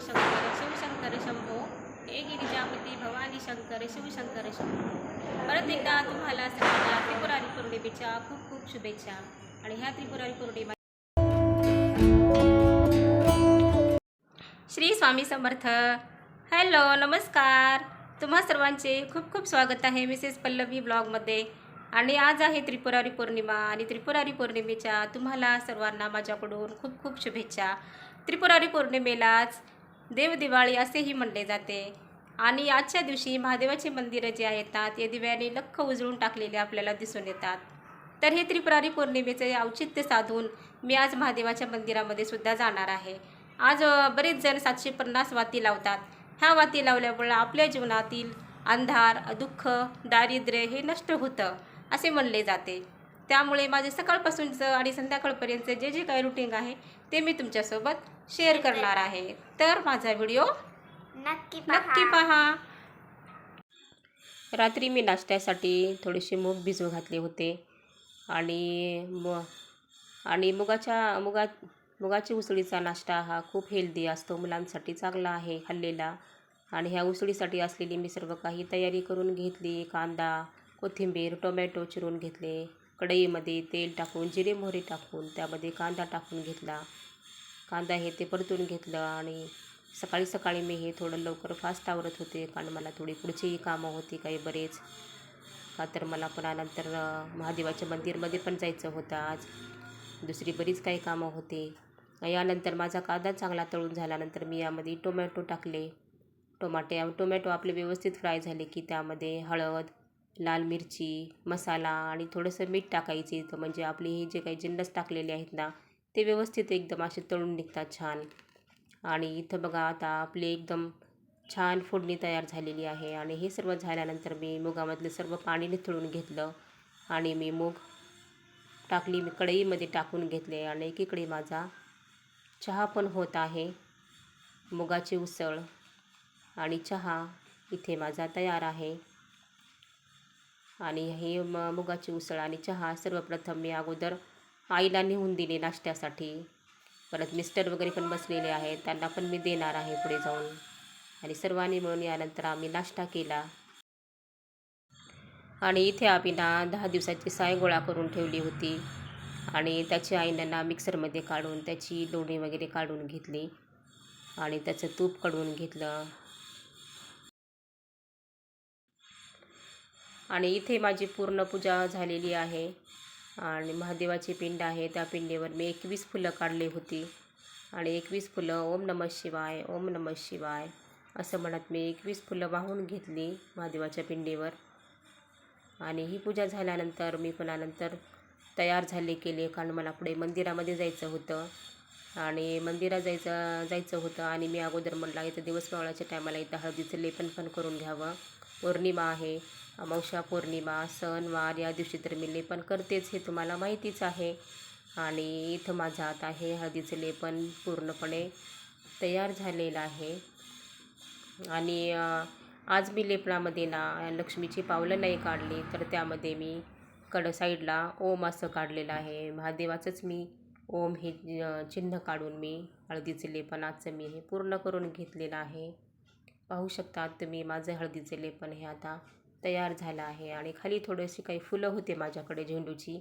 भवानी शंकर शिवशंकर शंभो हे गिरिजापती भवानी शंकर शिवशंकर शंभो। परत एकदा तुम्हाला सगळ्यांना त्रिपुरारी पौर्णिमेच्या खूप खूप शुभेच्छा. आणि ह्या त्रिपुरारी पौर्णिमा श्री स्वामी समर्थ. हॅलो नमस्कार. तुम्हा सर्वांचे खूप खूप स्वागत आहे मिसेस पल्लवी ब्लॉगमध्ये. आणि आज आहे त्रिपुरारी पौर्णिमा आणि त्रिपुरारी पौर्णिमेच्या तुम्हाला सर्वांना माझ्याकडून खूप खूप शुभेच्छा. त्रिपुरारी पौर्णिमेलाच देवदिवाळी असेही म्हणले जाते. आणि आजच्या दिवशी महादेवाचे मंदिरं जे आहेत ना ते दिव्याने लख्ख उजळून टाकलेले आपल्याला दिसून येतात. तर हे त्रिपुरारी पौर्णिमेचे औचित्य साधून मी आज महादेवाच्या मंदिरामध्ये सुद्धा जाणार आहे. आज बरेच जण सातशे पन्नास वाती लावतात. ह्या वाती लावल्यामुळे आपल्या जीवनातील अंधार दुःख दारिद्र्य हे नष्ट होतं असे म्हणले जाते. त्यामुळे माझे सकाळपासूनचं आणि संध्याकाळपर्यंतचं जे जे काही रुटीन आहे ते मी तुमच्यासोबत शेअर करणार आहे. तर माझा व्हिडिओ नक्की नक्की पहा. रात्री मी नाश्त्यासाठी थोडेसे मूग भिजू घातले होते. आणि म आणि मुगाच्या मुगा मुगाची उसळीचा नाश्ता हा खूप हेल्दी असतो. मुलांसाठी चांगला आहे खाल्लेला. आणि ह्या उसळीसाठी असलेली मी सर्व काही तयारी करून घेतली. कांदा कोथिंबीर टोमॅटो चिरून घेतले. कढईमध्ये तेल टाकून जिरे मोहरी टाकून त्यामध्ये कांदा टाकून घेतला. कांदा हे ते परतून घेतलं आणि सकाळी सकाळी मी हे थोडं लवकर फास्ट आवरत होते कारण मला थोडी पुढचीही कामं होती काही बरेच. का तर मला पुन्हा नंतर महादेवाच्या मंदिरमध्ये पण जायचं होतं आज. दुसरी बरीच काही कामं होती. यानंतर माझा कांदा चांगला तळून झाल्यानंतर मी यामध्ये टोमॅटो टाकले. टोमॅटे टोमॅटो आपले व्यवस्थित फ्राय झाले की त्यामध्ये हळद लाल मिरची मसाला आणि थोडंसं मीठ टाकायचे. तर म्हणजे आपले हे जे काही जिन्नस टाकलेले आहेत ना ते व्यवस्थित एकदम असे तळून निघतात छान. आणि इथं बघा आता आपली एकदम छान फोडणी तयार झालेली आहे. आणि हे सर्व झाल्यानंतर मी मुगामधलं सर्व पाणी निथळून घेतलं. आणि मी मूग टाकली मी कढईमध्ये टाकून घेतले. आणि एकीकडे माझा चहा पण होत आहे मुगाची उसळ. आणि चहा इथे माझा तयार आहे. आणि हे म मुगाची उसळ आणि चहा सर्वप्रथम मी अगोदर आईला नेऊन दिले नाश्त्यासाठी. परत मिस्टर वगैरे पण बसलेले आहेत. त्यांना पण मी देणार आहे पुढे जाऊन. आणि सर्वांनी मिळून यानंतर आम्ही नाश्ता केला. आणि इथे आम्ही ना दहा दिवसाची साय गोळा करून ठेवली होती. आणि त्याची आईनं ना मिक्सरमध्ये काढून त्याची लोणी वगैरे काढून घेतली. आणि त्याचं तूप काढून घेतलं. आणि इथे माझी पूर्ण पूजा झालेली आहे. आणि महादेवाची पिंड आहे. त्या पिंडीवर मी एकवीस फुलं काढली होती. आणि एकवीस फुलं ओम नमः शिवाय ओम नमः शिवाय असं म्हणत मी एकवीस फुलं वाहून घेतली महादेवाच्या पिंडीवर. आणि ही पूजा झाल्यानंतर मी पुन्हा नंतर तयार झाले केले कारण मला पुढे मंदिरामध्ये जायचं होतं. आणि मंदिरात जायचं जायचं होतं आणि मी अगोदर म्हटलं इथं दिवस मावळाच्या टायमाला इथं हळदीचं लेपन पण करून घ्यावं. पौर्णिमा आहे. अमावस्या पौर्णिमा सणवार या दिवशी तर मी लेपन करतेच हे तुम्हाला माहितीच आहे. आणि इथं माझं आता हे हळदीचं लेपन पूर्णपणे तयार झालेलं आहे. आणि आज मी लेपनामध्ये ना लक्ष्मीची पावलं नाही काढली तर त्यामध्ये मी कड साईडला ओम असं काढलेलं आहे. महादेवाचंच मी ओम हे चिन्ह काढून मी हळदीचे लेपनाचं मी हे पूर्ण करून घेतलेलं आहे. पाहू शकतात तुम्ही माझं हळदीचे लेपन हे आता तयार झालं आहे आणि खाली थोडीशी काही फुलं होते माझ्याकडे झेंडूची.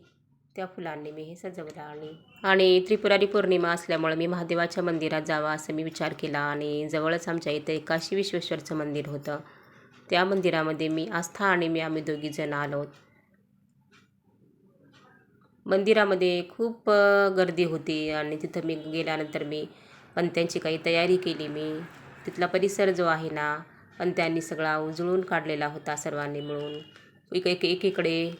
त्या फुलांनी मी हे सजवलं आणि आणि त्रिपुरारी पौर्णिमा असल्यामुळे मी महादेवाच्या मंदिरात जावा असं मी विचार केला आणि जवळच आमच्या इथं काशी विश्वेश्वरचं मंदिर होतं. त्या मंदिरामध्ये मी आस्था आणि मी आम्ही दोघीजण आलो. मंदिरामध्ये खूप गर्दी होती आणि तिथं मी गेल्यानंतर मी पंत्यांची काही तयारी केली मी. तिथला परिसर जो आहे ना पण त्यांनी सगळा उजळून काढलेला होता सर्वांनी मिळून. एक एक एकीकडे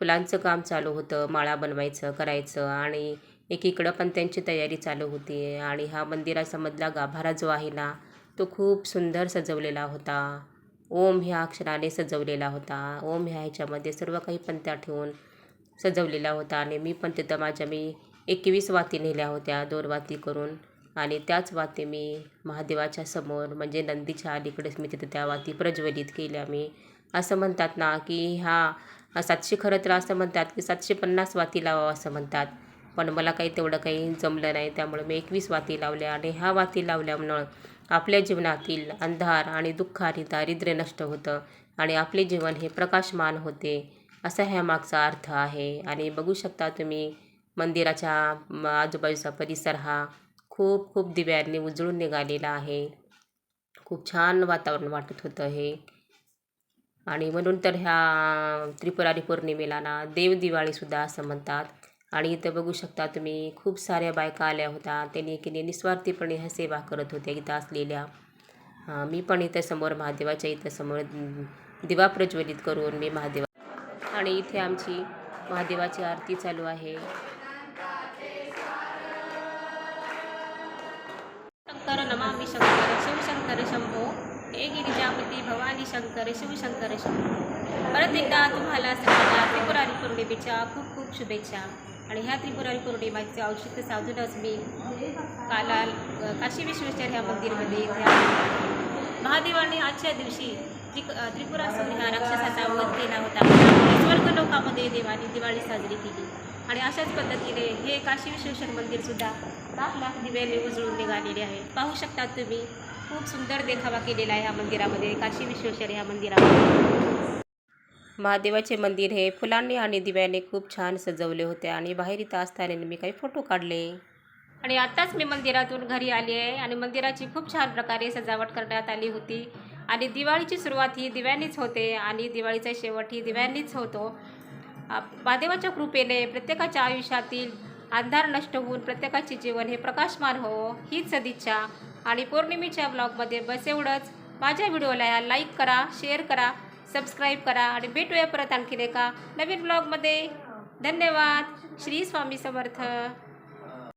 फुलांचं काम चालू होतं माळा बनवायचं करायचं आणि एकीकडं पण त्यांची तयारी चालू होती. आणि हा मंदिराचा मधला गाभारा जो आहे ना तो खूप सुंदर सजवलेला होता. ओम ह्या अक्षराने सजवलेला होता. ओम ह्या ह्याच्यामध्ये सर्व काही पंत्या ठेवून सजवलेला होता. आणि मी पण तिथं माझ्या मी एकवीस वाती नेल्या होत्या दोन वाती करून. आणि त्याच वाती मी महादेवाच्या समोर म्हणजे नंदीच्या अलीकडेच मी तिथे त्या वाती प्रज्वलित केल्या मी असं म्हणतात ना की ह्या सातशे खरं तर असं म्हणतात की सातशे पन्नास वाती लावावं असं म्हणतात. पण मला काही तेवढं काही जमलं नाही त्यामुळे मी एकवीस वाती लावल्या आणि ह्या वाती लावल्यामुळं आपल्या जीवनातील अंधार आणि दुःख आणि दारिद्र्य नष्ट होतं आणि आपले जीवन हे प्रकाशमान होते असा ह्या मागचा अर्थ आहे. आणि बघू शकता तुम्ही मंदिराच्या आजूबाजूचा परिसर हा खूप खूप दिव्यांनी उजळून निघालेला आहे. खूप छान वातावरण वाटत होतं हे. आणि म्हणून तर ह्या त्रिपुरारी पौर्णिमेला ना देव दिवाळीसुद्धा असं म्हणतात. आणि इथं बघू शकता तुम्ही खूप साऱ्या बायका आल्या होत्या. त्यांनी की नाही निस्वार्थीपणे ह्या सेवा करत होत्या इथं असलेल्या. मी पण इथं समोर महादेवाच्या इथं समोर दिवा प्रज्वलित करून मी महादेवा आणि इथे आमची महादेवाची आरती चालू आहे. शंकर नमामि शंकर शिवशंकर शंभो हे गिरिजापती भवानी शंकर शिवशंकर शंभो परत एकदा तुम्हाला सगळ्यांना त्रिपुरारी पौर्णिमेच्या खूप खूप शुभेच्छा. आणि ह्या त्रिपुरारी पौर्णिमेचं औषध साधूनच मी काला काशी विश्वेश्वर ह्या मंदिरमध्ये इथे महादेवाने आजच्या दिवशी त्रि त्रिपुरासून ह्या राक्षसाचा वध केला होता. स्वर्ग लोकामध्ये देवाने दिवाळी साजरी केली. आणि अशाच पद्धतीने हे काशी विश्वेश्वर मंदिरसुद्धा लाख लाख दिव्यांनी उजळून निघालेले आहे. पाहू शकता तुम्ही खूप सुंदर देखावा केलेला आहे ह्या मंदिरामध्ये काशी विश्वेश्वर ह्या मंदिरामध्ये. महादेवाचे मंदिर हे फुलांनी आणि दिव्याने खूप छान सजवले होते आणि बाहेर इथं असताना मी काही फोटो काढले. आणि आत्ताच मी मंदिरातून घरी आली आहे आणि मंदिराची खूप छान प्रकारे सजावट करण्यात आली होती. आणि दिवाळीची सुरुवात ही दिव्यांनीच होते आणि दिवाळीचा शेवट ही दिव्यांनीच होतो. महादेवाच्या कृपेने प्रत्येकाच्या आयुष्यातील अंधार नष्ट होऊन प्रत्येकाचे जीवन हे प्रकाशमान हो हीच सदिच्छा. आणि पौर्णिमेच्या ब्लॉगमध्ये बस एवढंच. माझ्या व्हिडिओला लाईक करा शेअर करा सबस्क्राईब करा आणि भेटूया परत आणखीन एका नवीन ब्लॉगमध्ये. धन्यवाद. श्री स्वामी समर्थ.